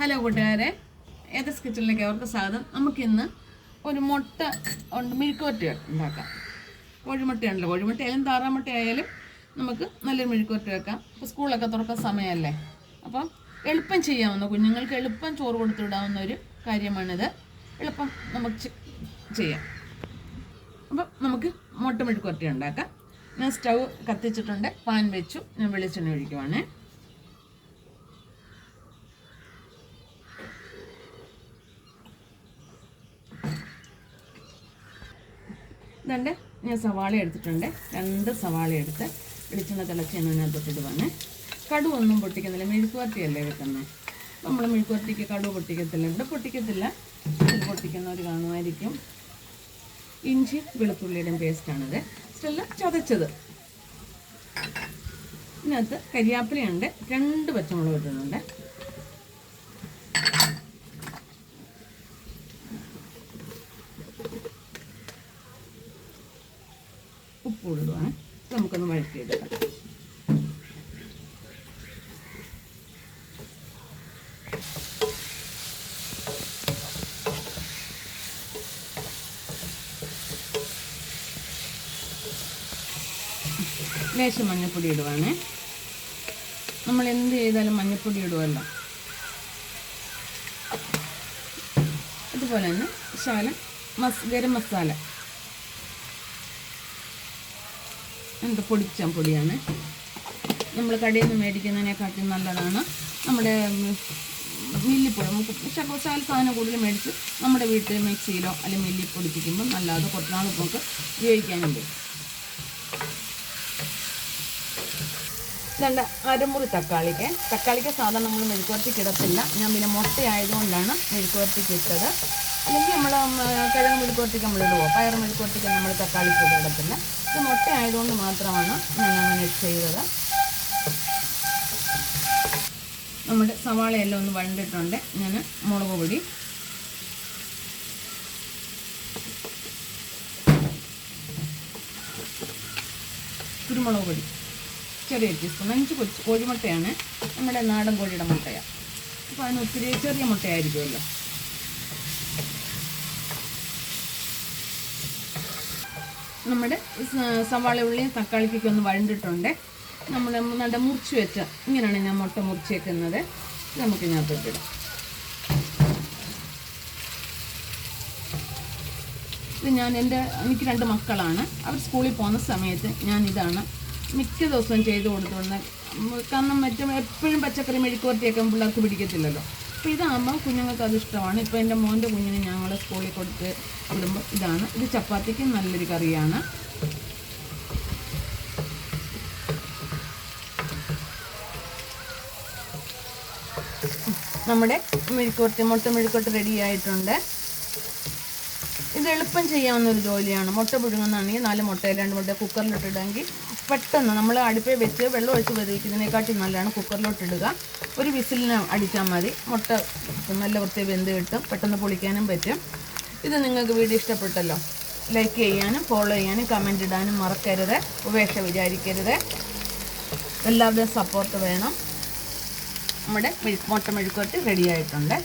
Hello കൂട്ടുകാരെ. ഏതസ് കിച്ചണിലേക്ക് അവർക്ക് സ്വാഗതം? നമുക്കിന്ന് ഒരു മുട്ട ഉണ്ട് മെഴുക്കുവരട്ടി ഉണ്ടാക്കാം. കോഴിമുട്ടയാണല്ലോ കോഴിമുട്ട ആയാലും താറാമുട്ട ആയാലും നമുക്ക് നല്ലൊരു മെഴുക്കുവരട്ടി വെക്കാം. ഇപ്പോൾ സ്കൂളൊക്കെ തുറക്കാൻ സമയമല്ലേ? അപ്പം എളുപ്പം ചെയ്യാവുന്ന കുഞ്ഞുങ്ങൾക്ക് എളുപ്പം ചോറ് കൊടുത്തുവിടാവുന്ന ഒരു കാര്യമാണിത്. എളുപ്പം നമുക്ക് ചെയ്യാം. അപ്പം നമുക്ക് മുട്ട മെഴുക്കുവരട്ടി ഉണ്ടാക്കാം. ഞാൻ സ്റ്റൗ കത്തിച്ചിട്ടുണ്ട്. പാൻ വെച്ചു. ഞാൻ വെളിച്ചെണ്ണ ഒഴിക്കുവാണേ. ഇതുണ്ട്. ഞാൻ സവാള എടുത്തിട്ടുണ്ട്. രണ്ട് സവാള എടുത്ത് വെളിച്ചെണ്ണ തിളച്ച് അതിനകത്തോട്ട് ഇടുവാണ് കടുവൊന്നും പൊട്ടിക്കുന്നില്ല മെഴുക്കുവരട്ടിയല്ലേ വെക്കുന്നത് നമ്മൾ മെഴുക്കുവരട്ടിക്ക് കടു പൊട്ടിക്കത്തില്ല. ഇവിടെ പൊട്ടിക്കത്തില്ല. പൊട്ടിക്കുന്ന പൊട്ടിക്കുന്നവർ കാണുമായിരിക്കും. ഇഞ്ചി വെളുത്തുള്ളിയുടെയും പേസ്റ്റാണിത്. സ്റ്റെല്ല ചതച്ചത്. ഇതിനകത്ത് കരിയാപ്പിലയുണ്ട്. രണ്ട് പച്ചമുളക് ഇടുന്നുണ്ട് ഇടുവാണ് നമുക്കൊന്ന് വഴറ്റിയെടുക്കാം. ലേശം മഞ്ഞൾപ്പൊടി ഇടുവാണേ. നമ്മൾ എന്ത് ചെയ്താലും മഞ്ഞൾപ്പൊടി ഇടുമല്ലോ അതുപോലെ തന്നെ ശാലം മസ് ഗരം മസാല. എന്ത് പൊടിച്ച പൊടിയാണ്. നമ്മൾ കടയിൽ നിന്ന് മേടിക്കുന്നതിനെക്കാട്ടും നല്ലതാണ്. നമ്മുടെ മില്ലിപ്പൊടി നമുക്ക് ശകസാല സാധനം കൂടുതൽ മേടിച്ച് നമ്മുടെ വീട്ടിൽ മിക്സിയിലോ അല്ലെങ്കിൽ മില്ലി പൊടിപ്പിക്കുമ്പോൾ നല്ലത് കുറച്ച് നാൾ നമുക്ക് ഉപയോഗിക്കാനും പറ്റും രണ്ട് അരമുറി തക്കാളിക്ക്. തക്കാളിക്ക് സാധാരണ നമ്മൾ മെഴുക്കുവരട്ടിക്ക് ഇടത്തില്ല ഞാൻ പിന്നെ മുട്ടയായതുകൊണ്ടാണ് ഇട്ടത്. അല്ലെങ്കിൽ നമ്മൾ കിഴങ്ങ് മെഴുക്കുവരട്ടിക്ക് നമ്മൾ ഇടുവോ പയർ മെഴുക്കുവരട്ടിക്ക് നമ്മൾ തക്കാളി പൊടി ഇടത്തില്ല ഇത് മുട്ട ആയതുകൊണ്ട് മാത്രമാണ് ഞാൻ അങ്ങനെ ചെയ്തത്. നമ്മുടെ സവാളയെല്ലാം ഒന്ന് വഴണ്ടിട്ടുണ്ട്. ഞാൻ മുളക് പൊടി. കുരുമുളക് പൊടി. ചെറിയ ടീസ്പൂൺ അഞ്ച് കൊച്ചു കോഴിമുട്ടയാണ് നമ്മുടെ നാടൻ കോഴിയുടെ മുട്ടയാണ്. അപ്പോൾ അതിന് ഒത്തിരി ചെറിയ മുട്ടയായിരിക്കുമല്ലോ. നമ്മുടെ സവാള ഉള്ളിയും തക്കാളിക്കൊക്കെ ഒന്ന് വഴണ്ടിട്ടുണ്ട്. നമ്മൾ നല്ല മുറിച്ച് വെച്ച ഇങ്ങനെയാണ് ഞാൻ മുട്ട മുറിച്ച് വെക്കുന്നത്. നമുക്ക് ഇതിനകത്തോട്ടിടാം ഇത് ഞാൻ എന്റെ എനിക്ക് രണ്ട് മക്കളാണ്. അവർ സ്കൂളിൽ പോകുന്ന സമയത്ത് ഞാൻ ഇതാണ് മിക്ക ദിവസവും ചെയ്ത് കൊടുത്തുകൊണ്ട് കാരണം മറ്റും എപ്പോഴും പച്ചക്കറി മെഴുക്കുവരട്ടിയൊക്കെ പിള്ളേർക്ക് പിടിക്കത്തില്ലല്ലോ. അപ്പോൾ ഇതാകുമ്പോൾ കുഞ്ഞുങ്ങൾക്ക് അത് ഇഷ്ടമാണ്. ഇപ്പോൾ എന്റെ മോന്റെ കുഞ്ഞിന് ഞങ്ങൾ സ്കൂളിൽ കൊടുത്ത് വിടുമ്പോൾ ഇതാണ്. ഇത് ചപ്പാത്തിക്ക് നല്ലൊരു കറിയാണ്. നമ്മുടെ മെഴുക്കുവരട്ടി മുട്ട മെഴുക്കുവരട്ടി റെഡി ആയിട്ടുണ്ട്. ഇത് എളുപ്പം ചെയ്യാവുന്ന ഒരു ജോലിയാണ്. മുട്ട പുഴുങ്ങുന്നതാണെങ്കിൽ നാല് മുട്ടയിൽ രണ്ട് മുട്ട കുക്കറിലിട്ടിടുമെങ്കിൽ പെട്ടെന്ന് നമ്മൾ അടുപ്പിൽ വെച്ച് വെള്ളം ഒഴിച്ച് വേവിക്കുന്നതിനെക്കാട്ടി നല്ലതാണ് കുക്കറിലോട്ട് ഇടുക ഒരു വിസിലിന് അടിച്ചാൽ മതി. മുട്ട നല്ല വൃത്തി വെന്ത് കിട്ടും. പെട്ടെന്ന് പൊളിക്കാനും പറ്റും. ഇത് നിങ്ങൾക്ക് വീഡിയോ ഇഷ്ടപ്പെട്ടല്ലോ. ലൈക്ക് ചെയ്യാനും ഫോളോ ചെയ്യാനും കമന്റ് ഇടാനും മറക്കരുത്. ഉപേക്ഷ വിചാരിക്കരുത്. എല്ലാവരുടെയും സപ്പോർട്ട് വേണം. നമ്മുടെ മുട്ട മെഴുക്കുവരട്ടി റെഡി ആയിട്ടുണ്ട്.